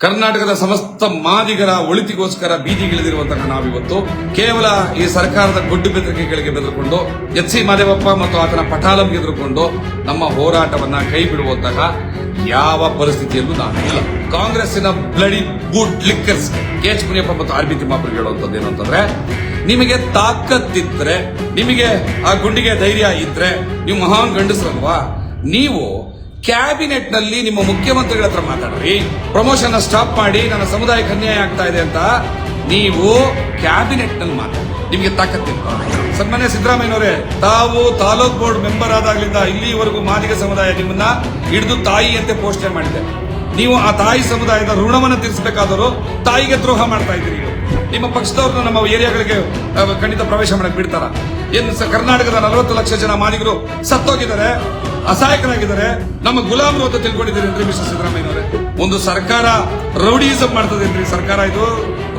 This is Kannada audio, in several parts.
ಕರ್ನಾಟಕದ ಸಮಸ್ತ ಮಾದಿಗರ ಒಳಿತಿಗೋಸ್ಕರ ಬೀದಿಗಿಳಿದಿರುವಂತಹ ನಾವಿವತ್ತು ಕೇವಲ ಈ ಸರ್ಕಾರದ ಗುಡ್ಡು ಬೆದರಿಕೆಗಳಿಗೆ ಬೆದರಿಕೊಂಡು ಎಚ್ ಸಿ ಮಾದೇವಪ್ಪ ಮತ್ತು ಆತನ ಪಟಾಲಂಗೆ ಎದುರುಕೊಂಡು ನಮ್ಮ ಹೋರಾಟವನ್ನ ಕೈ ಬಿಡುವಂತಹ ಯಾವ ಪರಿಸ್ಥಿತಿಯಲ್ಲೂ ನಾನು ಇಲ್ಲ. ಕಾಂಗ್ರೆಸ್ಸಿನ bloody boot lickers K H Muniyappa ಮತ್ತು ಆರ್ ಬಿ ತಿಮ್ಮಾಪುರ್ ಹೇಳುವಂತದ್ದು ಏನು ಅಂತಂದ್ರೆ, ನಿಮಗೆ ತಾಕತ್ತಿದ್ರೆ, ನಿಮಗೆ ಆ ಗುಂಡಿಗೆ ಧೈರ್ಯ ಇದ್ರೆ, ನೀವು ಮಹಾನ್ ಗಂಡಸ್ರಲ್ವಾ? ನೀವು ಕ್ಯಾಬಿನೆಟ್ನಲ್ಲಿ ನಿಮ್ಮ ಮುಖ್ಯಮಂತ್ರಿಗಳ ಹತ್ರ ಮಾತಾಡ್ರಿ. ಪ್ರಮೋಷನ್ ಸ್ಟಾಪ್ ಮಾಡಿ ನನ್ನ ಸಮುದಾಯಕ್ಕೆ ಅನ್ಯಾಯ ಆಗ್ತಾ ಇದೆ ಅಂತ ನೀವು ಕ್ಯಾಬಿನೆಟ್ನಲ್ಲಿ ಮಾತಾಡಿ ನಿಮಗೆ ತಾಕತ್ತಿಲ್ಲ ಸನ್ಮಾನ್ಯ ಸಿದ್ದರಾಮಯ್ಯನವರೇ, ತಾವು ತಾಲೂಕ್ ಬೋರ್ಡ್ ಮೆಂಬರ್ ಆದಾಗ್ಲಿಂದ ಇಲ್ಲಿವರೆಗೂ ಮಾದಿಗ ಸಮುದಾಯ ನಿಮ್ಮನ್ನ ಹಿಡಿದು ತಾಯಿ ಅಂತೆ ಪೋಷಣೆ ಮಾಡಿದೆ. ನೀವು ಆ ತಾಯಿ ಸಮುದಾಯದ ಋಣವನ್ನು ತೀರಿಸಬೇಕಾದರೂ ತಾಯಿಗೆ ದ್ರೋಹ ಮಾಡ್ತಾ ಇದ್ದೀರಿ. ನಿಮ್ಮ ಪಕ್ಷದವ್ರನ್ನ ನಮ್ಮ ಏರಿಯಾಗಳಿಗೆ ಖಂಡಿತ ಪ್ರವೇಶ ಮಾಡಕ್ ಬಿಡ್ತಾರ. ಏನು ಕರ್ನಾಟಕದ ನಲವತ್ತು ಲಕ್ಷ ಜನ ಮಾದಿಗರು ಸತ್ತೋಗಿದ್ದಾರೆ, ಅಸಹಾಯಕರಾಗಿದ್ದಾರೆ, ನಮ್ಮ ಗುಲಾಮರು ಅಂತ ತಿಳ್ಕೊಂಡಿದ್ದೀರಿ ಮಿಸ್ಟರ್ ಸಿದ್ದರಾಮಯ್ಯನವರೇ. ಒಂದು ಸರ್ಕಾರ ರೌಡಿಸಮ್ ಮಾಡ್ತದೇನ್ರಿ ಸರ್ಕಾರ ಇದು?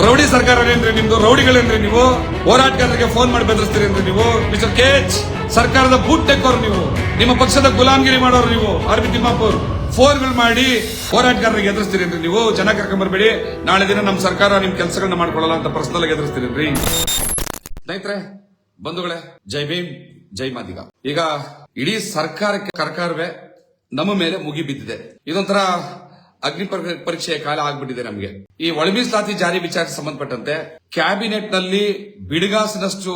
ರೌಡಿ ಸರ್ಕಾರ ಏನ್ರಿ ನಿಮ್ದು? ರೌಡಿಗಳೇನ್ರಿ ನೀವು? ಹೋರಾಟಗಾರರಿಗೆ ಫೋನ್ ಮಾಡಿ ಬೆದರಿಸ್ತೀರೇನ್ರಿ ನೀವು? ಮಿಸ್ಟರ್ ಕೆಚ್ ಸರ್ಕಾರದ ಬೂಟ್ ತೆಕ್ಕೋರು ನೀವು. ನಿಮ್ಮ ಪಕ್ಷದ ಗುಲಾಮಗಿರಿ ಮಾಡೋರು ನೀವು, ಆರ್ ಬಿ ತಿಮ್ಮಾಪುರ್. ಫೋನ್ಗಳು ಮಾಡಿ ಹೋರಾಟಗಾರರಿಗೆ ಎದುರಿಸ್ತೀರೇನ್ರಿ ನೀವು ಜನ ಕರ್ಕೊಂಡ್ಬರ್ಬೇಡಿ ನಾಳೆ ದಿನ ನಮ್ಮ ಸರ್ಕಾರ ನಿಮ್ ಕೆಲಸಗಳನ್ನ ಮಾಡ್ಕೊಳ್ಳಲ್ಲ ಅಂತ ಪರ್ಸನಲ್ ಆಗಿ ಎದುರಿಸ್ತೀರೇನ್ರಿ ಸ್ನೇಹಿತರೆ, ಬಂಧುಗಳೇ, ಜೈ ಭೀಮ್, ಜೈ ಮಾದಿಗ. ಈಗ ಇಡೀ ಸರ್ಕಾರಕ್ಕೆ ಸರ್ಕಾರವೇ ನಮ್ಮ ಮೇಲೆ ಮುಗಿ ಬಿದ್ದಿದೆ. ಇದೊಂಥರ ಅಗ್ನಿ ಪರಿ- ಪರೀಕ್ಷೆಯ ಕಾಲ ಆಗ್ಬಿಟ್ಟಿದೆ ನಮಗೆ. ಈ ಒಳಮೀಸಲಾತಿ ಜಾರಿ ವಿಚಾರಕ್ಕೆ ಸಂಬಂಧಪಟ್ಟಂತೆ ಕ್ಯಾಬಿನೆಟ್ನಲ್ಲಿ ಬಿಡಿಗಾಸಿನಷ್ಟು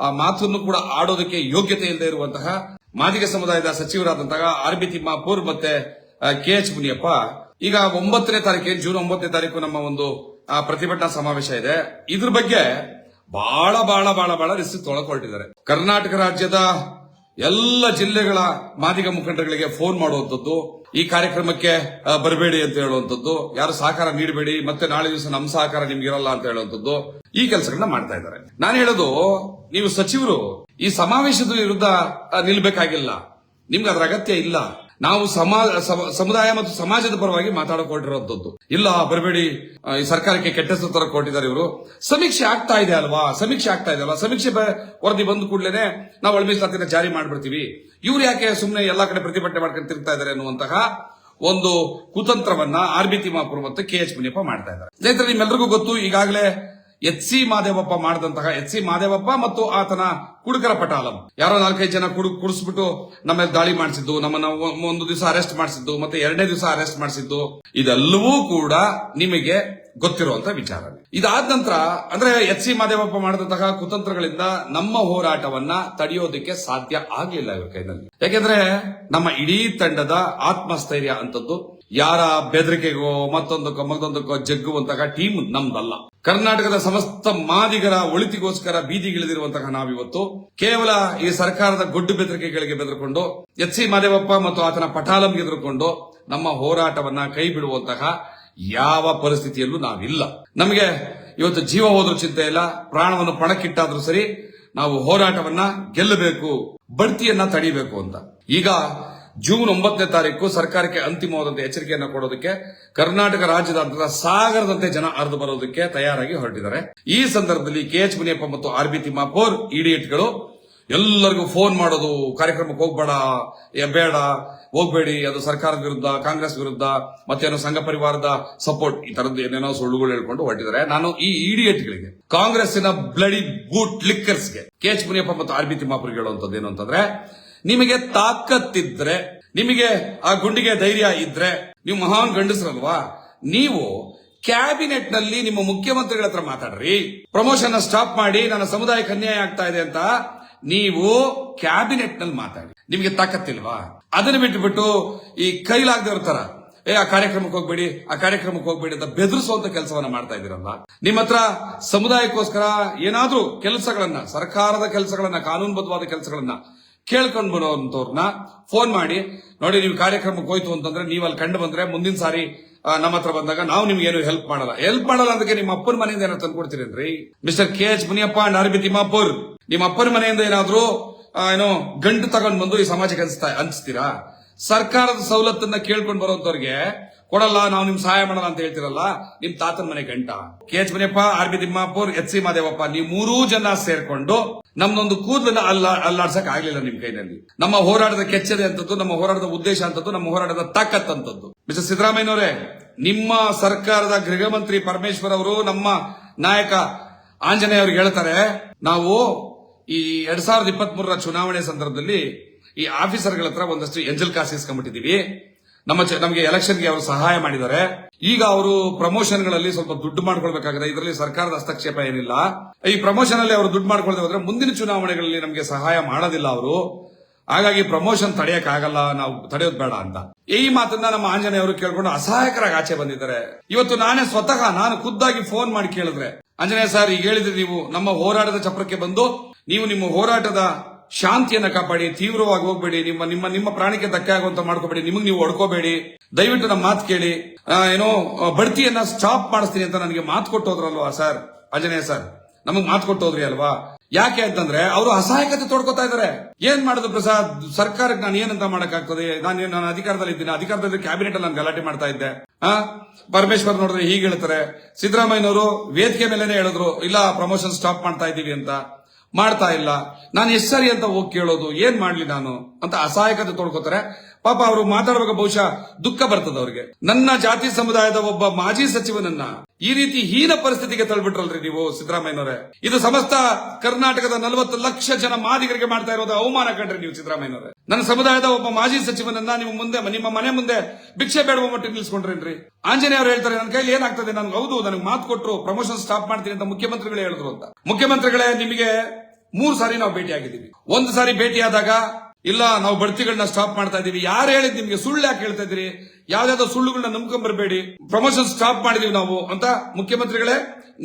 ಆ ಮಾತನ್ನು ಕೂಡ ಆಡೋದಕ್ಕೆ ಯೋಗ್ಯತೆ ಇಲ್ಲದೆ ಇರುವಂತಹ ಮಾದಿಗ ಸಮುದಾಯದ ಸಚಿವರಾದಂತಹ ಆರ್ ಬಿ ತಿಮ್ಮಾಪುರ್ ಮತ್ತೆ ಕೆ ಎಚ್ ಮುನಿಯಪ್ಪ, ಈಗ ಒಂಬತ್ತನೇ ತಾರೀಕು ಜೂನ್ ಒಂಬತ್ತನೇ ತಾರೀಕು ನಮ್ಮ ಒಂದು ಪ್ರತಿಭಟನಾ ಸಮಾವೇಶ ಇದೆ. ಇದ್ರ ಬಗ್ಗೆ ಬಹಳ ಬಹಳ ಬಹಳ ಬಹಳ ರಿಸ್ಕ್ ತೊಳ್ಕೊಳ್ತಿದ್ದಾರೆ. ಕರ್ನಾಟಕ ರಾಜ್ಯದ ಎಲ್ಲ ಜಿಲ್ಲೆಗಳ ಮಾದಿಗ ಮುಖಂಡರುಗಳಿಗೆ ಫೋನ್ ಮಾಡುವಂಥದ್ದು, ಈ ಕಾರ್ಯಕ್ರಮಕ್ಕೆ ಬರಬೇಡಿ ಅಂತ ಹೇಳುವಂಥದ್ದು, ಯಾರು ಸಹಕಾರ ನೀಡಬೇಡಿ, ಮತ್ತೆ ನಾಳೆ ದಿವಸ ನಮ್ಮ ಸಹಕಾರ ನಿಮ್ಗೆ ಇರಲ್ಲ ಅಂತ ಹೇಳುವಂಥದ್ದು, ಈ ಕೆಲಸಗಳನ್ನ ಮಾಡ್ತಾ ಇದ್ದಾರೆ. ನಾನು ಹೇಳೋದು, ನೀವು ಸಚಿವರು, ಈ ಸಮಾವೇಶದ ವಿರುದ್ಧ ನಿಲ್ಬೇಕಾಗಿಲ್ಲ. ನಿಮ್ಗೆ ಅದರ ಅಗತ್ಯ ಇಲ್ಲ. ನಾವು ಸಮುದಾಯ ಮತ್ತು ಸಮಾಜದ ಪರವಾಗಿ ಮಾತಾಡಿಕೊಂಡಿರುವಂತದ್ದು ಇಲ್ಲ, ಬರಬೇಡಿ. ಈ ಸರ್ಕಾರಕ್ಕೆ ಕೆಟ್ಟ ಹೆಸರು ತರ ಕೊಟ್ಟಿದ್ದಾರೆ ಇವರು. ಸಮೀಕ್ಷೆ ಆಗ್ತಾ ಇದೆ ಅಲ್ವಾ? ಸಮೀಕ್ಷೆ ಆಗ್ತಾ ಇದೆ ಅಲ್ವಾ? ಸಮೀಕ್ಷೆ ವರದಿ ಬಂದ ಕೂಡಲೇ ನಾವು ಒಳಮೀಸಲಾತಿನ ಜಾರಿ ಮಾಡ್ಬಿಡ್ತೀವಿ. ಇವ್ರು ಯಾಕೆ ಸುಮ್ಮನೆ ಎಲ್ಲಾ ಕಡೆ ಪ್ರತಿಭಟನೆ ಮಾಡ್ಕೊಂಡು ತಿರುಗ್ತಾ ಇದ್ದಾರೆ ಅನ್ನುವಂತಹ ಒಂದು ಕುತಂತ್ರವನ್ನ ಆರ್ ಬಿ ತಿಮ್ಮಾಪುರ ಮತ್ತು ಕೆ ಎಚ್ ಮುನಿಯಪ್ಪ ಮಾಡ್ತಾ ಇದ್ದಾರೆ. ಸ್ನೇಹಿತರೆ ನಿಮ್ಮೆಲ್ಲರಿಗೂ ಗೊತ್ತು, ಈಗಾಗಲೇ ಎಚ್ ಸಿ ಮಾದೇವಪ್ಪ ಮಾಡಿದಂತಹ ಎಚ್ ಸಿ ಮಾದೇವಪ್ಪ ಮತ್ತು ಆತನ ಕುಡುಕರ ಪಟಾಲಂ. ಯಾರೋ ನಾಲ್ಕೈದು ಜನ ಕುಡು ಕುಡಿಸ್ಬಿಟ್ಟು ನಮ್ಮ ಮೇಲೆ ದಾಳಿ ಮಾಡಿಸಿದ್ದು, ನಮ್ಮನ್ನ ಒಂದು ದಿವಸ ಅರೆಸ್ಟ್ ಮಾಡಿಸಿದ್ದು, ಮತ್ತೆ ಎರಡನೇ ದಿವಸ ಅರೆಸ್ಟ್ ಮಾಡಿಸಿದ್ದು, ಇದೆಲ್ಲವೂ ಕೂಡ ನಿಮಗೆ ಗೊತ್ತಿರುವಂತ ವಿಚಾರ. ಇದಾದ ನಂತರ, ಅಂದ್ರೆ ಎಚ್ ಸಿ ಮಾದೇವಪ್ಪ ಮಾಡಿದಂತಹ ಕುತಂತ್ರಗಳಿಂದ ನಮ್ಮ ಹೋರಾಟವನ್ನ ತಡೆಯೋದಕ್ಕೆ ಸಾಧ್ಯ ಆಗ್ಲಿಲ್ಲ ಇವ್ರ ಕೈನಲ್ಲಿ. ಯಾಕೆಂದ್ರೆ ನಮ್ಮ ಇಡೀ ತಂಡದ ಆತ್ಮಸ್ಥೈರ್ಯ ಅಂತದ್ದು ಯಾರ ಬೆದರಿಕೆಗೋ, ಮತ್ತೊಂದಕ್ಕೋ ಮತ್ತೊಂದಕ್ಕೋ ಜಗ್ಗುವಂತಹ ಟೀಮ್ ನಮ್ದಲ್ಲ. ಕರ್ನಾಟಕದ ಸಮಸ್ತ ಮಾದಿಗರ ಒಳಿತಿಗೋಸ್ಕರ ಬೀದಿಗಿಳಿದಿರುವಂತಹ ನಾವಿವತ್ತು ಕೇವಲ ಈ ಸರ್ಕಾರದ ಗೊಡ್ಡು ಬೆದರಿಕೆಗಳಿಗೆ ಬೆದರಿಕೊಂಡು ಎಚ್ ಸಿ ಮಾದೇವಪ್ಪ ಮತ್ತು ಆತನ ಪಟಾಲಂಗೆ ಎದುರುಕೊಂಡು ನಮ್ಮ ಹೋರಾಟವನ್ನ ಕೈ ಬಿಡುವಂತಹ ಯಾವ ಪರಿಸ್ಥಿತಿಯಲ್ಲೂ ನಾವಿಲ್ಲ. ನಮಗೆ ಇವತ್ತು ಜೀವ ಹೋದ್ರೂ ಚಿಂತೆ ಇಲ್ಲ, ಪ್ರಾಣವನ್ನು ಪಣಕ್ಕಿಟ್ಟಾದ್ರೂ ಸರಿ ನಾವು ಹೋರಾಟವನ್ನ ಗೆಲ್ಲಬೇಕು, ಬಡ್ತಿಯನ್ನ ತಡಿಬೇಕು ಅಂತ. ಈಗ ಜೂನ್ ಒಂಬತ್ತನೇ ತಾರೀಕು ಸರ್ಕಾರಕ್ಕೆ ಅಂತಿಮವಾದಂತಹ ಎಚ್ಚರಿಕೆಯನ್ನು ಕೊಡೋದಕ್ಕೆ ಕರ್ನಾಟಕ ರಾಜ್ಯದಾದ್ಯಂತ ಸಾಗರದಂತೆ ಜನ ಹರಿದು ಬರೋದಕ್ಕೆ ತಯಾರಾಗಿ ಹೊರಟಿದ್ದಾರೆ. ಈ ಸಂದರ್ಭದಲ್ಲಿ ಕೆ ಎಚ್ ಮುನಿಯಪ್ಪ ಮತ್ತು ಆರ್ ಬಿ ತಿಮ್ಮಾಪುರ್ ಇಡಿಯಟ್ಗಳು ಎಲ್ಲರಿಗೂ ಫೋನ್ ಮಾಡೋದು, ಕಾರ್ಯಕ್ರಮಕ್ಕೆ ಹೋಗ್ಬೇಡ ಬೇಡ, ಹೋಗ್ಬೇಡಿ, ಅದು ಸರ್ಕಾರದ ವಿರುದ್ಧ, ಕಾಂಗ್ರೆಸ್ ವಿರುದ್ಧ ಮತ್ತೇನೋ ಸಂಘ ಪರಿವಾರದ ಸಪೋರ್ಟ್ ಈ ತರದ್ದು ಏನೇನೋ ಸುಳ್ಳುಗಳು ಹೇಳ್ಕೊಂಡು ಹೊರಟಿದ್ದಾರೆ. ನಾನು ಈ ಇಡಿಯಟ್ಗಳಿಗೆ ಕಾಂಗ್ರೆಸ್ಸಿನ ಬ್ಲಡಿ ಬೂಟ್ ಲಿಕ್ಕರ್ಸ್ಗೆ ಕೆ ಎಚ್ ಮುನಿಯಪ್ಪ ಮತ್ತು ಆರ್ ಬಿ ತಿಮ್ಮಾಪುರ್ ಹೇಳುವಂತದ್ದು ಏನು ಅಂತಂದ್ರೆ ನಿಮಗೆ ತಾಕತ್ತಿದ್ರೆ, ನಿಮಗೆ ಆ ಗುಂಡಿಗೆ ಧೈರ್ಯ ಇದ್ರೆ, ನೀವು ಮಹಾನ್ ಗಂಡಸರಲ್ವಾ? ನೀವು ಕ್ಯಾಬಿನೆಟ್ನಲ್ಲಿ ನಿಮ್ಮ ಮುಖ್ಯಮಂತ್ರಿಗಳ ಹತ್ರ ಮಾತಾಡ್ರಿ. ಪ್ರಮೋಷನ್ ಸ್ಟಾಪ್ ಮಾಡಿ, ನನ್ನ ಸಮುದಾಯಕ್ಕೆ ಅನ್ಯಾಯ ಆಗ್ತಾ ಇದೆ ಅಂತ ನೀವು ಕ್ಯಾಬಿನೆಟ್ನಲ್ಲಿ ಮಾತಾಡಿ ನಿಮಗೆ ತಾಕತ್ತಿಲ್ವಾ? ಅದನ್ನ ಬಿಟ್ಟುಬಿಟ್ಟು ಈ ಕೈಲಾಗದೇ ತರ ಏ, ಆ ಕಾರ್ಯಕ್ರಮಕ್ಕೆ ಹೋಗ್ಬೇಡಿ, ಆ ಕಾರ್ಯಕ್ರಮಕ್ಕೆ ಹೋಗ್ಬೇಡಿ ಅಂತ ಬೆದರಿಸುವಂತ ಕೆಲಸವನ್ನ ಮಾಡ್ತಾ ಇದ್ದೀರಲ್ಲ. ನಿಮ್ಮ ಹತ್ರ ಸಮುದಾಯಕ್ಕೋಸ್ಕರ ಏನಾದ್ರೂ ಕೆಲಸಗಳನ್ನ, ಸರ್ಕಾರದ ಕೆಲಸಗಳನ್ನ, ಕಾನೂನುಬದ್ಧವಾದ ಕೆಲಸಗಳನ್ನ ಕೇಳ್ಕೊಂಡ್ ಬರೋವಂಥವ್ರನ್ನ ಫೋನ್ ಮಾಡಿ, ನೋಡಿ, ನೀವು ಕಾರ್ಯಕ್ರಮಕ್ಕೆ ಹೋಯ್ತು ಅಂತಂದ್ರೆ ನೀವು ಅಲ್ಲಿ ಕಂಡು ಬಂದ್ರೆ ಮುಂದಿನ ಸಾರಿ ನಮ್ಮ ಹತ್ರ ಬಂದಾಗ ನಾವು ನಿಮ್ಗೆ ಏನು ಹೆಲ್ಪ್ ಮಾಡಲ್ಲ. ಹೆಲ್ಪ್ ಮಾಡಲ್ಲ ಅದಕ್ಕೆ ನಿಮ್ಮ ಅಪ್ಪನ ಮನೆಯಿಂದ ಏನಾದ್ರು ತಂದ್ಕೊಡ್ತೀರೇನ್ರಿ mister K H Muniyappa and R B Timmapur. ನಿಮ್ಮ ಅಪ್ಪನ ಮನೆಯಿಂದ ಏನಾದ್ರು ಏನೋ ಗಂಟು ತಗೊಂಡ್ ಬಂದು ಈ ಸಮಾಜಕ್ಕೆ ಅನ್ಸ್ತಾ, ಅನ್ಸ್ತೀರಾ? ಸರ್ಕಾರದ ಸವಲತ್ತನ್ನ ಕೇಳ್ಕೊಂಡು ಬರೋಂತವ್ರಿಗೆ ಕೊಡಲ್ಲ, ನಾವು ನಿಮ್ ಸಹಾಯ ಮಾಡಲ್ಲ ಅಂತ ಹೇಳ್ತಿರಲ್ಲ, ನಿಮ್ ತಾತನ ಮನೆ ಗಂಟ. K H Muniyappa R B Timmapur, H C Mahadevappa, ನೀವು ಮೂರೂ ಜನ ಸೇರ್ಕೊಂಡು ನಮ್ದೊಂದು ಕೂದಲನ್ನ ಅಲ್ಲ, ಅಲ್ಲಾಡ್ಸಕ್ ಆಗ್ಲಿಲ್ಲ ನಿಮ್ ಕೈನಲ್ಲಿ. ನಮ್ಮ ಹೋರಾಟದ ಕೆಚ್ಚದೆ ಅಂತದ್ದು, ನಮ್ಮ ಹೋರಾಟದ ಉದ್ದೇಶ ಅಂತದ್ದು, ನಮ್ಮ ಹೋರಾಟದ ತಾಕತ್ ಅಂತದ್ದು ಮಿಸ್ಟರ್ ಸಿದ್ದರಾಮಯ್ಯನವರೇ, ನಿಮ್ಮ ಸರ್ಕಾರದ ಗೃಹ ಮಂತ್ರಿ ಪರಮೇಶ್ವರ್ ಅವರು ನಮ್ಮ ನಾಯಕ ಆಂಜನೇಯ ಅವ್ರಿಗೆ ಹೇಳ್ತಾರೆ, ನಾವು ಈ ಎರಡ್ ಸಾವಿರದ ಇಪ್ಪತ್ತ್ ಚುನಾವಣೆ ಸಂದರ್ಭದಲ್ಲಿ ಈ ಆಫೀಸರ್ಗಳ ಹತ್ರ ಒಂದಷ್ಟು ಎಂಜಲ್ ಕಾಸ್ ಇಸ್ಕೊಂಡ್ಬಿಟ್ಟಿದೀವಿ ನಮ್ಮ ನಮಗೆ ಎಲೆಕ್ಷನ್ಗೆ ಅವರು ಸಹಾಯ ಮಾಡಿದ್ದಾರೆ. ಈಗ ಅವರು ಪ್ರಮೋಷನ್ಗಳಲ್ಲಿ ಸ್ವಲ್ಪ ದುಡ್ಡು ಮಾಡ್ಕೊಳ್ಬೇಕಾಗಿದೆ. ಇದರಲ್ಲಿ ಸರ್ಕಾರದ ಹಸ್ತಕ್ಷೇಪ ಏನಿಲ್ಲ. ಈ ಪ್ರಮೋಷನ್ ಅಲ್ಲಿ ಅವರು ದುಡ್ಡು ಮಾಡ್ಕೊಳ್ತೇವೆ ಹೋದ್ರೆ ಮುಂದಿನ ಚುನಾವಣೆಗಳಲ್ಲಿ ನಮಗೆ ಸಹಾಯ ಮಾಡೋದಿಲ್ಲ ಅವರು. ಹಾಗಾಗಿ ಪ್ರಮೋಷನ್ ತಡೆಯಕ್ ಆಗಲ್ಲ ನಾವು ತಡೆಯೋದು ಬೇಡ ಅಂತ. ಈ ಮಾತನ್ನ ನಮ್ಮ ಆಂಜನೇಯ ಅವರು ಕೇಳ್ಕೊಂಡು ಅಸಹಾಯಕರಾಗಿ ಆಚೆ ಬಂದಿದ್ದಾರೆ. ಇವತ್ತು ನಾನೇ ಸ್ವತಃ ನಾನು ಖುದ್ದಾಗಿ ಫೋನ್ ಮಾಡಿ ಕೇಳಿದ್ರೆ, ಆಂಜನೇಯ ಸರ್, ಈಗ ಹೇಳಿದ್ರೆ ನೀವು ನಮ್ಮ ಹೋರಾಟದ ಚಪ್ರಕ್ಕೆ ಬಂದು, ನೀವು ನಿಮ್ಮ ಹೋರಾಟದ ಶಾಂತಿಯನ್ನ ಕಾಪಾಡಿ, ತೀವ್ರವಾಗಿ ಹೋಗ್ಬೇಡಿ, ನಿಮ್ಮ ನಿಮ್ಮ ನಿಮ್ಮ ಪ್ರಾಣಕ್ಕೆ ಧಕ್ಕೆ ಆಗುವಂತ ಮಾಡ್ಕೋಬೇಡಿ, ನಿಮಗೆ ನೀವು ಹೊಡ್ಕೋಬೇಡಿ. ದಯವಿಟ್ಟು ನಮ್ಮ ಮಾತು ಕೇಳಿ. ಏನೋ ಬಡ್ತಿಯನ್ನ ಸ್ಟಾಪ್ ಮಾಡಿಸ್ತೀನಿ ಅಂತ ನನಗೆ ಮಾತು ಕೊಟ್ಟೋದ್ರಲ್ವಾ, ಸರ್? ಅಜನೇಯ ಸರ್, ನಮಗ್ ಮಾತು ಕೊಟ್ಟೋದ್ರಿ ಅಲ್ವಾ? ಯಾಕೆ ಅಂತಂದ್ರೆ ಅವರು ಅಸಹಾಯಕತೆ ತೋಡ್ಕೋತಾ ಇದಾರೆ. ಏನ್ ಮಾಡುದು ಪ್ರಸಾದ್? ಸರ್ಕಾರಕ್ಕೆ ನಾನು ಏನಂತ ಮಾಡಕ್ಕಾಗ್ತದೆ? ನಾನು ನಾನು ಅಧಿಕಾರದಲ್ಲಿ ಇದ್ದೀನಿ. ಅಧಿಕಾರದಲ್ಲಿ ಕ್ಯಾಬಿನೆಟ್ ಅಲ್ಲಿ ನಾನು ಗಲಾಟೆ ಮಾಡ್ತಾ ಇದ್ದೆ. ಆ? ಪರಮೇಶ್ವರ್ ನೋಡಿದ್ರೆ ಹೀಗೆ ಹೇಳ್ತಾರೆ. ಸಿದ್ದರಾಮಯ್ಯನವರು ವೇದಿಕೆ ಮೇಲೆನೆ ಹೇಳಿದ್ರು, ಇಲ್ಲ ಪ್ರಮೋಷನ್ ಸ್ಟಾಪ್ ಮಾಡ್ತಾ ಇದ್ದೀವಿ ಅಂತ. ಮಾಡ್ತಾ ಇಲ್ಲ. ನಾನು ಎಷ್ಟು ಸರಿ ಅಂತ ಹೋಗಿ ಕೇಳೋದು ಏನ್ ಮಾಡ್ಲಿ ನಾನು? ಅಂತ ಅಸಹಾಯಕತೆ ತೋಡ್ಕೋತಾರೆ. ಪಾಪ ಅವರು ಮಾತಾಡುವಾಗ ಬಹುಶಃ ದುಃಖ ಬರ್ತದ ಅವ್ರಿಗೆ. ನನ್ನ ಜಾತಿ ಸಮುದಾಯದ ಒಬ್ಬ ಮಾಜಿ ಸಚಿವನನ್ನ ಈ ರೀತಿ ಹೀನ ಪರಿಸ್ಥಿತಿಗೆ ತಳ್ಬಿಟ್ರಲ್ರಿ ನೀವು, ಸಿದ್ದರಾಮಯ್ಯನವರೇ. ಇದು ಸಮಸ್ತ ಕರ್ನಾಟಕದ ನಲವತ್ತು ಲಕ್ಷ ಜನ ಮಾದಿಗರಿಗೆ ಮಾಡ್ತಾ ಇರೋದು ಅವಮಾನ ಕಂಡ್ರಿ ನೀವು, ಸಿದ್ದರಾಮಯ್ಯನವರೇ. ನನ್ನ ಸಮುದಾಯದ ಒಬ್ಬ ಮಾಜಿ ಸಚಿವನನ್ನ ನೀವು ಮುಂದೆ, ನಿಮ್ಮ ಮನೆ ಮುಂದೆ ಭಿಕ್ಷೆ ಬೇಡುವ ಮಟ್ಟಿಗೆ ನಿಲ್ಸ್ಕೊಂಡ್ರೇನ್ರಿ? ಆಂಜನೇಯ ಅವರು ಹೇಳ್ತಾರೆ, ನನ್ನ ಕೈಲಿ ಏನಾಗ್ತದೆ? ನನ್ಗೆ ಹೌದು, ನನಗೆ ಮಾತು ಕೊಟ್ಟರು ಪ್ರಮೋಷನ್ ಸ್ಟಾಪ್ ಮಾಡ್ತೀನಿ ಅಂತ ಮುಖ್ಯಮಂತ್ರಿಗಳೇ ಹೇಳಿದ್ರು ಅಂತ. ಮುಖ್ಯಮಂತ್ರಿಗಳೇ, ನಿಮಗೆ ಮೂರು ಸಾರಿ ನಾವು ಭೇಟಿ ಆಗಿದ್ದೀವಿ ಒಂದು ಸಾರಿ ಭೇಟಿಯಾದಾಗ ಇಲ್ಲ, ನಾವು ಬಡ್ತಿಗಳನ್ನ ಸ್ಟಾಪ್ ಮಾಡ್ತಾ ಇದೀವಿ. ಯಾರು ಹೇಳಿದ್ ನಿಮ್ಗೆ ಸುಳ್ಳು ಯಾಕೆ ಹೇಳ್ತಾ ಇದ್ರಿ ಯಾವ್ದಾದ್ರು ಸುಳ್ಳುಗಳನ್ನ ನಂಬ್ಕೊಂಡ್ ಬರಬೇಡಿ ಪ್ರಮೋಷನ್ ಸ್ಟಾಪ್ ಮಾಡಿದೀವಿ ನಾವು ಅಂತ ಮುಖ್ಯಮಂತ್ರಿಗಳೇ,